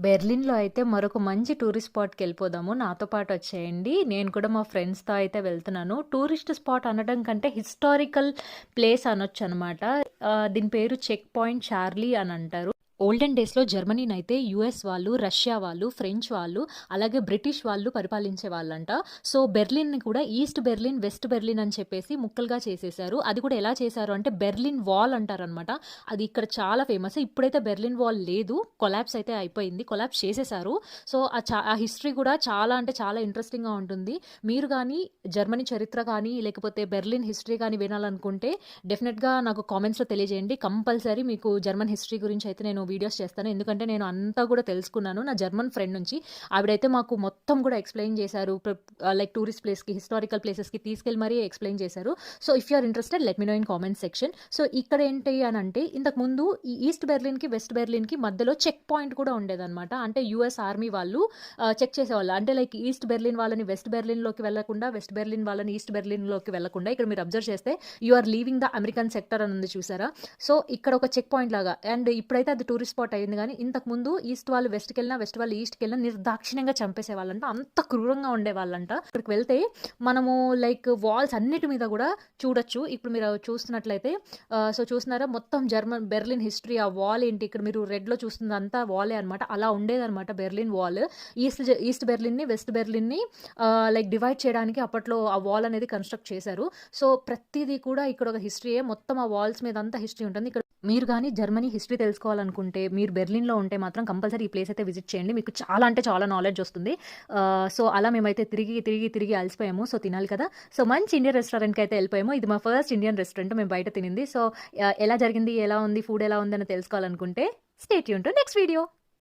బెర్లిన్‌లో అయితే మరొక మంచి టూరిస్ట్ స్పాట్‌కి వెళ్ళిపోదాము. నాతో పాటు వచ్చేయండి. నేను కూడా మా ఫ్రెండ్స్‌తో అయితే వెళ్తున్నాను. టూరిస్ట్ స్పాట్ అనడం కంటే హిస్టారికల్ ప్లేస్ అనొచ్చనమాట. అనమాట దీని పేరు చెక్ పాయింట్ చార్లీ అని అంటారు. ఓల్డెన్ డేస్‌లో జర్మనీనైతే యూఎస్ వాళ్ళు, రష్యా వాళ్ళు, ఫ్రెంచ్ వాళ్ళు, అలాగే బ్రిటిష్ వాళ్ళు పరిపాలించే వాళ్ళంట సో, బెర్లిన్‌ని కూడా ఈస్ట్ బెర్లిన్, వెస్ట్ బెర్లిన్ అని చెప్పేసి ముక్కలుగా చేసేసారు అది కూడా ఎలా చేశారు అంటే బెర్లిన్ వాల్ అంటారనమాట. అది ఇక్కడ చాలా ఫేమస్. ఇప్పుడైతే బెర్లిన్ వాల్ లేదు. కొలాబ్స్ అయితే అయిపోయింది. కొలాబ్స్ చేసేసారు సో, ఆ చా ఆ హిస్టరీ కూడా చాలా అంటే చాలా ఇంట్రెస్టింగ్‌గా ఉంటుంది. మీరు కానీ జర్మనీ చరిత్ర కానీ, లేకపోతే బెర్లిన్ హిస్టరీ కానీ వినాలనుకుంటే డెఫినెట్‌గా నాకు కామెంట్స్‌లో తెలియజేయండి. కంపల్సరీ మీకు జర్మన్ హిస్టరీ గురించి అయితే నేను వీడియోస్ చేస్తాను. ఎందుకంటే నేను అంతా కూడా తెలుసుకున్నాను. నా జర్మన్ ఫ్రెండ్ నుంచి. ఆవిడైతే మాకు మొత్తం కూడా ఎక్స్‌ప్లెయిన్ చేశారు. లైక్ టూరిస్ట్ ప్లేస్‌కి, హిస్టారికల్ ప్లేసెస్‌కి తీసుకెళ్ళి మరీ ఎక్స్‌ప్లెయిన్ చేశారు. So, if you are interested let me know in comment section. So, ఇక్కడ ఏంటి అని అంటే ఇంతకుముందు ఈ ఈస్ట్ బెర్లిన్‌కి, వెస్ట్ బెర్లిన్‌కి మధ్యలో చెక్ పాయింట్ కూడా ఉండేదనమాట. అంటే యుఎస్ ఆర్మీ వాళ్ళు చెక్ చేసేవాళ్ళు. అంటే లైక్ ఈస్ట్ బెర్లిన్ వాళ్ళని వెస్ట్ బెర్లిన్‌లోకి వెళ్ళకుండా, వెస్ట్ బెర్లిన్ వాళ్ళని ఈస్ట్ బెర్లిన్‌లోకి వెళ్ళకుండా ఇక్కడ మీరు అబ్జర్వ్ చేస్తే you are leaving the American sector అని ఉంది చూసారా? సో, ఇక్కడ ఒక చెక్ పాయింట్ లాగా అండ్ ఇప్పుడైతే అది టూరిస్ట్ స్పాట్ అయింది కానీ ఇంతకుముందు ఈస్ట్ వాళ్ళు వెస్ట్‌కెళ్ళినా, వెస్ట్ వాళ్ళు ఈస్ట్‌కెళ్ళినా నిర్దాక్షిణ్యంగా చంపేసేవాళ్ళంట. అంత క్రూరంగా ఉండేవాళ్ళంట. ఇక్కడికి వెళ్తే మనము లైక్ వాల్స్ అన్నిటి మీద కూడా చూడొచ్చు. ఇప్పుడు మీరు చూస్తున్నట్లయితే సో, చూస్తున్నారా మొత్తం జర్మన్ బెర్లిన్ హిస్టరీ ఆ వాల్ ఏంటి ఇక్కడ మీరు రెడ్‌లో చూస్తుందంతా వాలే అనమాట. అలా ఉండేదనమాట బెర్లిన్ వాల్. ఈస్ట్ ఈస్ట్ బెర్లిన్‌ని, వెస్ట్ బెర్లిన్‌ని లైక్ డివైడ్ చేయడానికి అప్పట్లో ఆ వాల్ అనేది కన్‌స్ట్రక్ట్ చేశారు. సో, ప్రతిదీ కూడా ఇక్కడ ఒక హిస్టరీయే. మొత్తం ఆ వాల్స్ మీద అంతా హిస్టరీ ఉంటుంది. ఇక్కడ మీరు కానీ జర్మనీ హిస్టరీ తెలుసుకోవాలనుకుంటే, మీరు బెర్లిన్‌లో ఉంటే మాత్రం కంపల్సరీ ఈ ప్లేస్ అయితే విజిట్ చేయండి. మీకు చాలా అంటే చాలా నాలెడ్జ్ వస్తుంది. సో, అలా మేమైతే తిరిగి, తిరిగి, తిరిగి అలసిపోయాము. సో, తినాలి కదా! సో, మంచి ఇండియన్ రెస్టారెంట్‌కి అయితే వెళ్ళిపోయాము. ఇది మా ఫస్ట్ ఇండియన్ రెస్టారెంట్ మేము బయట తినింది. సో, ఎలా జరిగింది, ఎలా ఉంది, ఫుడ్ ఎలా ఉంది అని తెలుసుకోవాలనుకుంటే stay tuned to next video.